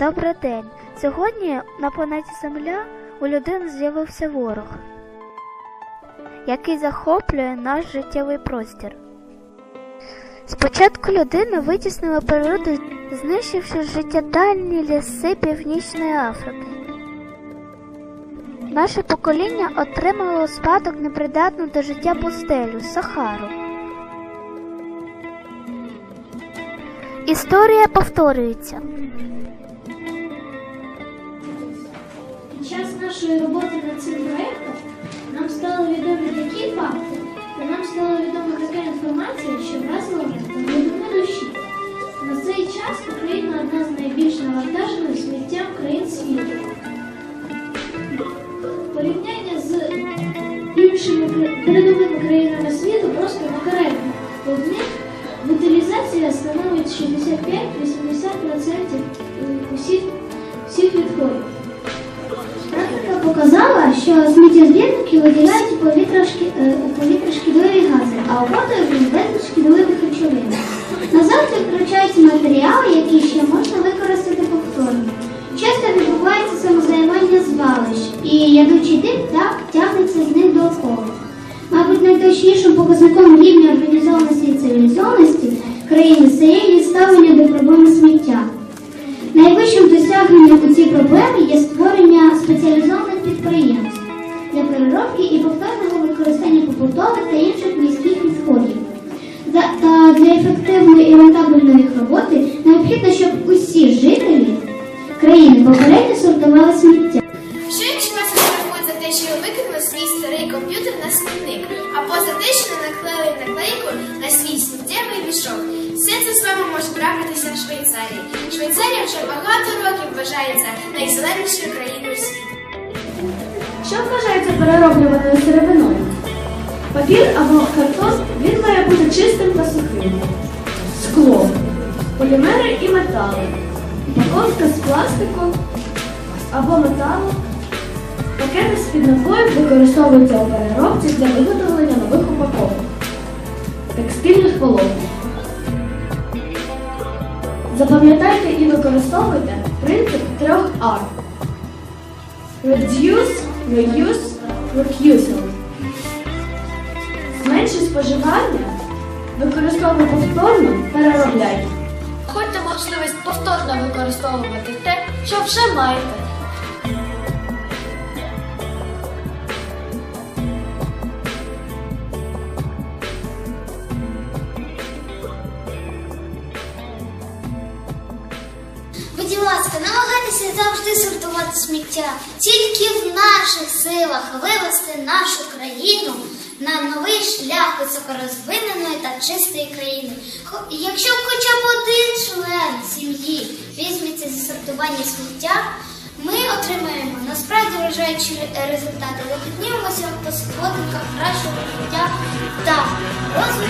Добрий день. Сьогодні на планеті Земля у людини з'явився ворог, який захоплює наш життєвий простір. Спочатку людина витіснила природу, знищивши життєдальні ліси Північної Африки. Наше покоління отримало спадок непридатну до життя пустелю Сахару. Історія повторюється. Нашої роботи над цим проєктом нам стало відомі такі факти, та нам стала відома така інформація, що вразила на глибину душі. На цей час Україна одна з найбільш навантажених сміттям країн світу. Порівняння з іншими передовими країнами світу просто некоректно. бо в них утилізація становить 65-80% усіх, всіх відходів. Що сміттєзбірники виділяють у повітря, е, шкідливі гази, а у воду безліч шкідливих речовин. Назад виключаються матеріали, які ще можна використати повторно. Часто відбувається самозаймання звалищ, і ядучий дим так тягнеться з них довкола. Мабуть, найточнішим показником рівня організованості і цивілізованості країни це є ставлення до переробки і повторного використання побутових та інших міських відходів. Та для ефективної і рентабельної їх роботи необхідно, щоб усі жителі країни попередньо сортували сміття. Що якщо вас штрафують за те, що ви викинули свій старий комп'ютер на смітник, або за те, що не наклеїли наклейку на свій сміттєвий мішок? Все це з вами може трапитися в Швейцарії. Швейцарія вже багато років вважається найзеленішою країною світу. Що вважається перероблюваною сировиною? Папір або картон він має бути чистим та сухим. Скло, полімери і метали, упаковка з пластику або металу. Пакети з-під напоїв використовуються у переробці для виготовлення нових упаковок, текстильних полотен. Запам'ятайте і використовуйте принцип трьох R. Reduce, reuse, reusable. Менше споживання, використовуй повторно, переробляй. Ходьте можливість повторно використовувати те, що вже маєте. Завжди сортувати сміття. Тільки в наших силах вивести нашу країну на новий шлях високорозвиненої та чистої країни. Якщо хоча б один член сім'ї візьметься за сортування сміття, ми отримаємо насправді вражаючі результати. Ми піднімемося по сходинках кращого життя та розвитку